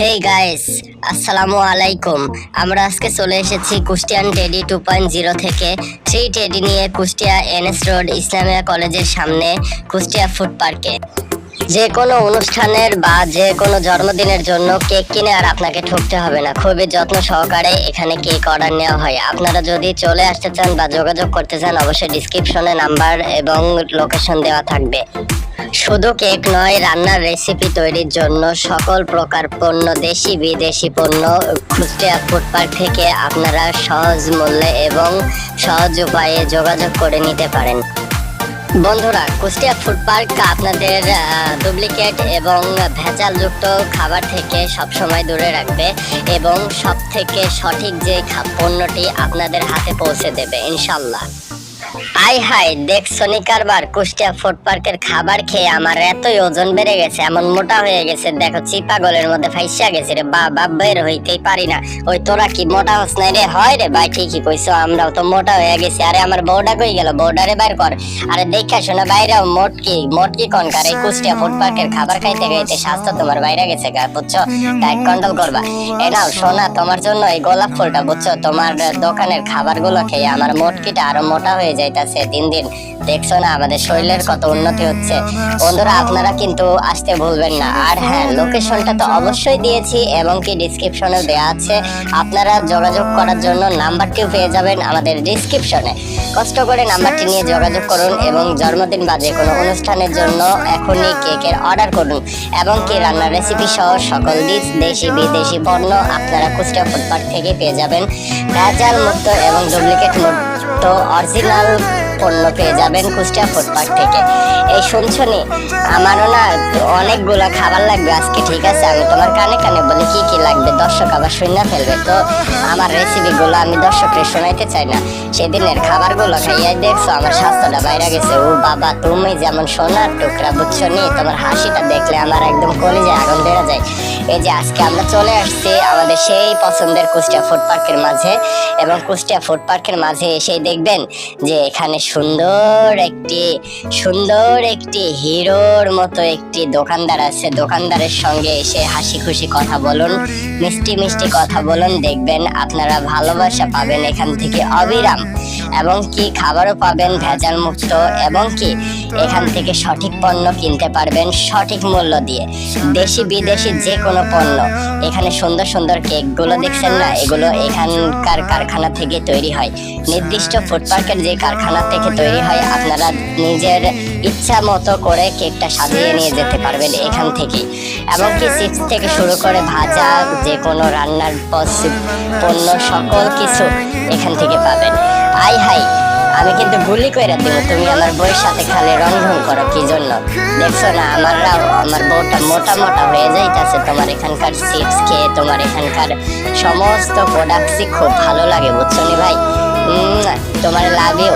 Hey guys আসসালামু আলাইকুম। আমরা আজকে চলে এসেছি কুষ্টিয়ান টেডি টু পয়েন্ট জিরো থেকে। থ্রি টেডি নিয়ে কুষ্টিয়া এনএস রোড ইসলামিয়া কলেজের সামনে কুষ্টিয়া ফুড পার্কে। যে কোনো অনুষ্ঠানের বা যে কোনো জন্মদিনের জন্য কেক কিনে আর আপনাকে ঠকতে হবে না। খুবই যত্ন সহকারে এখানে কেক অর্ডার নেওয়া হয়। আপনারা যদি চলে আসতে চান বা যোগাযোগ করতে চান, অবশ্যই ডিসক্রিপশনে নাম্বার এবং লোকেশন দেওয়া থাকবে। শুধু কেক নয়, রান্নার রেসিপি তৈরির জন্য সকল প্রকার পণ্য, দেশি বিদেশি পণ্য ফুড পার্ক থেকে আপনারা সহজ মূল্যে এবং সহজ উপায়ে যোগাযোগ করে নিতে পারেন। বন্ধুরা কুষ্টিয়া ফুড পার্ক আপনাদের ডুপ্লিকেট এবং ভেজালযুক্ত খাবার থেকে সবসময় দূরে রাখবে এবং সব থেকে সঠিক যে পণ্যটি আপনাদের হাতে পৌঁছে দেবে, ইনশাল্লাহ। আই হাই দেখছ নি কারবার কুষ্টিয়া ফুড পার্কের খাবার খেয়ে আমার এতই ওজন বেড়ে গেছে, এমন মোটা হয়ে গেছে, দেখো চিপা গলের মধ্যে ফাইসা গেছে রে বা বা বের হইতেই পারি না। ওই তোরা কি মোটা হস নাই রে? হয় রে ভাই, ঠিকই কইছো, আমরাও তো মোটা হয়ে গেছি। আরে আমার বউটা কই গেল? বউডারে বাইর কর। আরে দেখা শোনা, বাইরেও মোটকি মোটকি কনকার এই কুষ্টিয়া ফুড পার্কের খাবার খাইতে খাইতে স্বাস্থ্য তোমার বাইরে গেছে গা, বুঝছ? ডায়েট কন্ট্রোল করবা। এ নাও সোনা তোমার জন্য এই গোলাপ ফুলটা, বুঝছ? তোমার দোকানের খাবারগুলো খেয়ে আমার মোটকিটা আরও মোটা হয়ে যাইতাছে দিন দিন। দেখছ না, আমাদের শরীরের কত উন্নতি হচ্ছে। বন্ধুরা, আপনারা কিন্তু আসতে ভুলবেন না। আর হ্যাঁ লোকেশনটা তো অবশ্যই দিয়েছি, এবং কি ডিসক্রিপশনে দেওয়া আছে। আপনারা যোগাযোগ করার জন্য নাম্বারটিও পেয়ে যাবেন আমাদের ডিসক্রিপশনে কষ্ট করে নাম্বারটি নিয়ে যোগাযোগ করুন, এবং জন্মদিন বা যে কোনো অনুষ্ঠানের জন্য এখনই কেকের অর্ডার করুন, এবং কি রান্নার রেসিপি সহ সকল দিস দেশি, বিদেশি পণ্য আপনারা কুষ্টিয়া ফুটপাথ থেকে পেয়ে যাবেন। ভেজাল মুক্ত এবং ডুপ্লিকেট মুক্ত অরিজিনাল পণ্য পেয়ে যাবেন কুষ্টিয়া ফুটপাথ থেকে। এই শুনছনি আমারও না অনেকগুলো খাবার লাগবে আজকে, ঠিক আছে? আমি তোমার কানে কানে বলি কি কি লাগবে। দর্শক আবার শুনে ফেলবে। তো আমার রেসিপিগুলো আমি দর্শককে শোনাইতে চাই না। সেদিনের খাবারগুলো খাইয়া দেখছ, আমার স্বাস্থ্যটা বাইরে গেছে। ও বাবা, তুমি যেমন সোনার টুকরা বুঝছ নি, তোমার হাসিটা দেখলে আমার একদম কলিজে আগুন বেড়ে যায়। এই যে আজকে আমরা চলে আসছি আমাদের সেই পছন্দের কুষ্টিয়া ফুড পার্কের মাঝে এবং কুষ্টিয়া ফুড পার্কের মাঝে এসেই দেখবেন যে এখানে সুন্দর একটি সুন্দর একটি হিরোর মতো একটি দোকানদার আছে। দোকানদারের সঙ্গে এসে হাসি খুশি কথা বলুন, মিষ্টি মিষ্টি কথা বলুন, দেখবেন আপনারা ভালোবাসা পাবেন এখান থেকে অবিরাম এবং কি খাবারও পাবেন ভেজাল মুক্ত এবং কি এখান থেকে সঠিক পণ্য কিনতে পারবেন সঠিক মূল্য দিয়ে। দেশি, বিদেশি যে কোনো পণ্য। এখানে সুন্দর সুন্দর কেকগুলো দেখছেন না? এগুলো এখানকার কারখানা থেকে তৈরি হয়। নির্দিষ্ট ফুড পার্কের যে কারখানা থেকে তৈরি হয়, আপনারা নিজের ইচ্ছা মতো করে কেকটা সাজিয়ে নিয়ে যেতে পারবেন এখান থেকে এবং কি চিপস থেকে শুরু করে ভাজা, যে কোনো রান্নার পণ্য, সকল কিছু এখান থেকে পাবেন। আই হাই আমি কিন্তু গুলি কইরা দিব, তুমি আমার বউয়ের সাথে খালি রং ঢং করো, কি জন্য? দেখছ না, আমাররাও আমার বউটা মোটা মোটা হয়ে যাইতেছে। তোমার এখানকার চিপস খেয়ে তোমার এখানকার সমস্ত প্রোডাক্টসই খুব ভালো লাগে, বুঝছ নি ভাই? তোমার ইউ